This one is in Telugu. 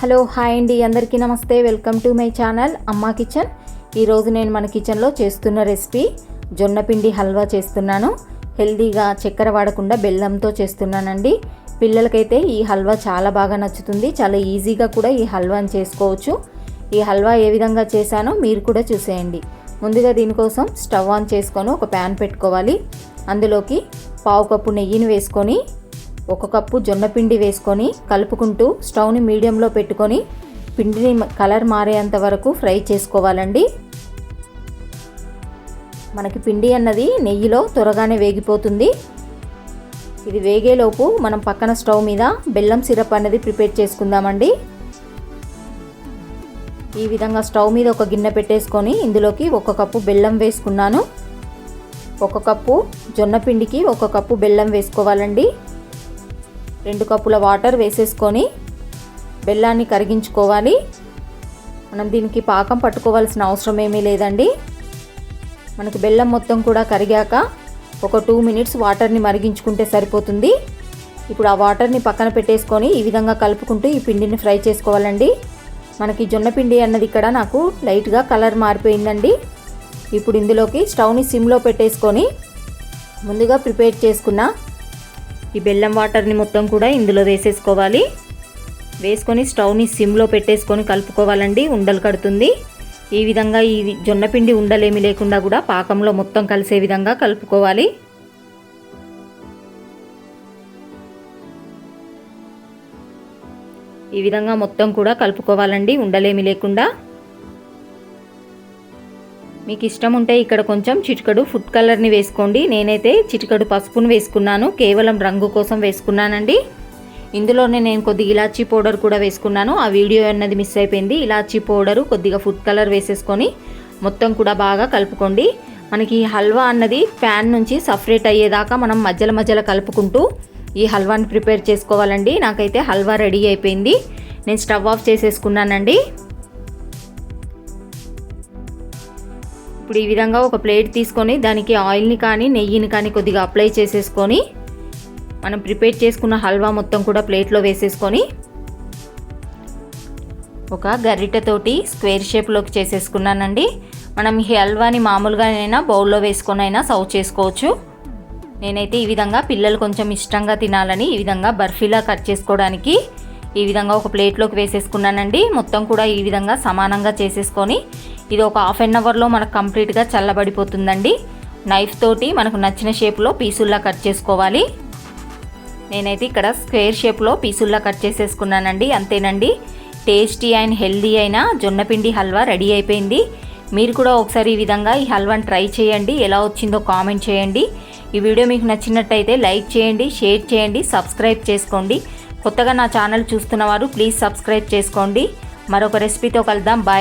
హలో హాయ్ అండి. అందరికీ నమస్తే. Welcome to my channel Amma kitchen. ఈరోజు నేను మన కిచెన్లో చేస్తున్న రెసిపీ జొన్న పిండి హల్వా చేస్తున్నాను. హెల్దీగా చక్కెర వాడకుండా బెల్లంతో చేస్తున్నానండి. పిల్లలకైతే ఈ హల్వా చాలా బాగా నచ్చుతుంది. చాలా ఈజీగా కూడా ఈ హల్వాని చేసుకోవచ్చు. ఈ హల్వా ఏ విధంగా చేశానో మీరు కూడా చూసేయండి. ముందుగా దీనికోసం స్టవ్ ఆన్ చేసుకొని ఒక ప్యాన్ పెట్టుకోవాలి. అందులోకి పావు కప్పు నెయ్యిని వేసుకొని ఒక కప్పు జొన్న పిండి వేసుకొని కలుపుకుంటూ స్టవ్ని మీడియంలో పెట్టుకొని పిండిని కలర్ మారేంత వరకు ఫ్రై చేసుకోవాలండి. మనకి పిండి అన్నది నెయ్యిలో త్వరగానే వేగిపోతుంది. ఇది వేగేలోపు మనం పక్కన స్టవ్ మీద బెల్లం సిరప్ అనేది ప్రిపేర్ చేసుకుందామండి. ఈ విధంగా స్టవ్ మీద ఒక గిన్నె పెట్టేసుకొని ఇందులోకి ఒక కప్పు బెల్లం వేసుకున్నాను. ఒక కప్పు జొన్న పిండికి ఒక కప్పు బెల్లం వేసుకోవాలండి. రెండు కప్పుల వాటర్ వేసేసుకొని బెల్లాన్ని కరిగించుకోవాలి. మనం దీనికి పాకం పట్టుకోవాల్సిన అవసరం ఏమీ లేదండి. మనకి బెల్లం మొత్తం కూడా కరిగాక ఒక టూ మినిట్స్ వాటర్ని మరిగించుకుంటే సరిపోతుంది. ఇప్పుడు ఆ వాటర్ని పక్కన పెట్టేసుకొని ఈ విధంగా కలుపుకుంటూ ఈ పిండిని ఫ్రై చేసుకోవాలండి. మనకి జొన్న పిండి అన్నది ఇక్కడ నాకు లైట్గా కలర్ మారిపోయిందండి. ఇప్పుడు ఇందులోకి స్టవ్ని సిమ్లో పెట్టేసుకొని ముందుగా ప్రిపేర్ చేసుకున్న ఈ బెల్లం వాటర్ని మొత్తం కూడా ఇందులో వేసేసుకోవాలి. వేసుకొని స్టవ్ని సిమ్లో పెట్టేసుకొని కలుపుకోవాలండి ఉండలు కడుతుంది. ఈ విధంగా ఈ జొన్నపిండి ఉండలేమి లేకుండా కూడా పాకంలో మొత్తం కలిసే విధంగా కలుపుకోవాలి. ఈ విధంగా మొత్తం కూడా కలుపుకోవాలండి ఉండలేమి లేకుండా. మీకు ఇష్టం ఉంటే ఇక్కడ కొంచెం చిటికడు ఫుడ్ కలర్ని వేసుకోండి. నేనైతే చిటికడు పసుపును వేసుకున్నాను. కేవలం రంగు కోసం వేసుకున్నానండి. ఇందులోనే నేను కొద్దిగా ఇలాచీ పౌడర్ కూడా వేసుకున్నాను. ఆ వీడియో అన్నది మిస్ అయిపోయింది. ఇలాచీ పౌడరు కొద్దిగా ఫుడ్ కలర్ వేసేసుకొని మొత్తం కూడా బాగా కలుపుకోండి. మనకి హల్వా అన్నది ప్యాన్ నుంచి సపరేట్ అయ్యేదాకా మనం మధ్యలో మధ్యలో కలుపుకుంటూ ఈ హల్వాని ప్రిపేర్ చేసుకోవాలండి. నాకైతే హల్వా రెడీ అయిపోయింది. నేను స్టవ్ ఆఫ్ చేసేసుకున్నానండి. ఇప్పుడు ఈ విధంగా ఒక ప్లేట్ తీసుకొని దానికి ఆయిల్ని కానీ నెయ్యిని కానీ కొద్దిగా అప్లై చేసేసుకొని మనం ప్రిపేర్ చేసుకున్న హల్వా మొత్తం కూడా ప్లేట్లో వేసేసుకొని ఒక గరిటెతోటి స్క్వేర్ షేప్లోకి చేసేసుకున్నానండి. మనం ఈ హల్వాని మామూలుగానైనా బౌల్లో వేసుకొని అయినా సర్వ్ చేసుకోవచ్చు. నేనైతే ఈ విధంగా పిల్లలు కొంచెం ఇష్టంగా తినాలని ఈ విధంగా బర్ఫీలా కట్ చేసుకోవడానికి ఈ విధంగా ఒక ప్లేట్లోకి వేసేసుకున్నానండి. మొత్తం కూడా ఈ విధంగా సమానంగా చేసేసుకొని ఇది ఒక హాఫ్ అన్ అవర్లో మనకు కంప్లీట్గా చల్లబడిపోతుందండి. నైఫ్ తోటి మనకు నచ్చిన షేప్లో పీసుల్లా కట్ చేసుకోవాలి. నేనైతే ఇక్కడ స్క్వేర్ షేప్లో పీసుల్లా కట్ చేసేసుకున్నానండి. అంతేనండి. టేస్టీ అండ్ హెల్దీ అయిన జొన్నపిండి హల్వా రెడీ అయిపోయింది. మీరు కూడా ఒకసారి ఈ విధంగా ఈ హల్వాని ట్రై చేయండి. ఎలా వచ్చిందో కామెంట్ చేయండి. ఈ వీడియో మీకు నచ్చినట్టయితే లైక్ చేయండి షేర్ చేయండి సబ్స్క్రైబ్ చేసుకోండి. కొత్తగా నా ఛానల్ చూస్తున్నవారు ప్లీజ్ సబ్స్క్రైబ్ చేసుకోండి. మరొక రెసిపీతో కలుద్దాం. బాయ్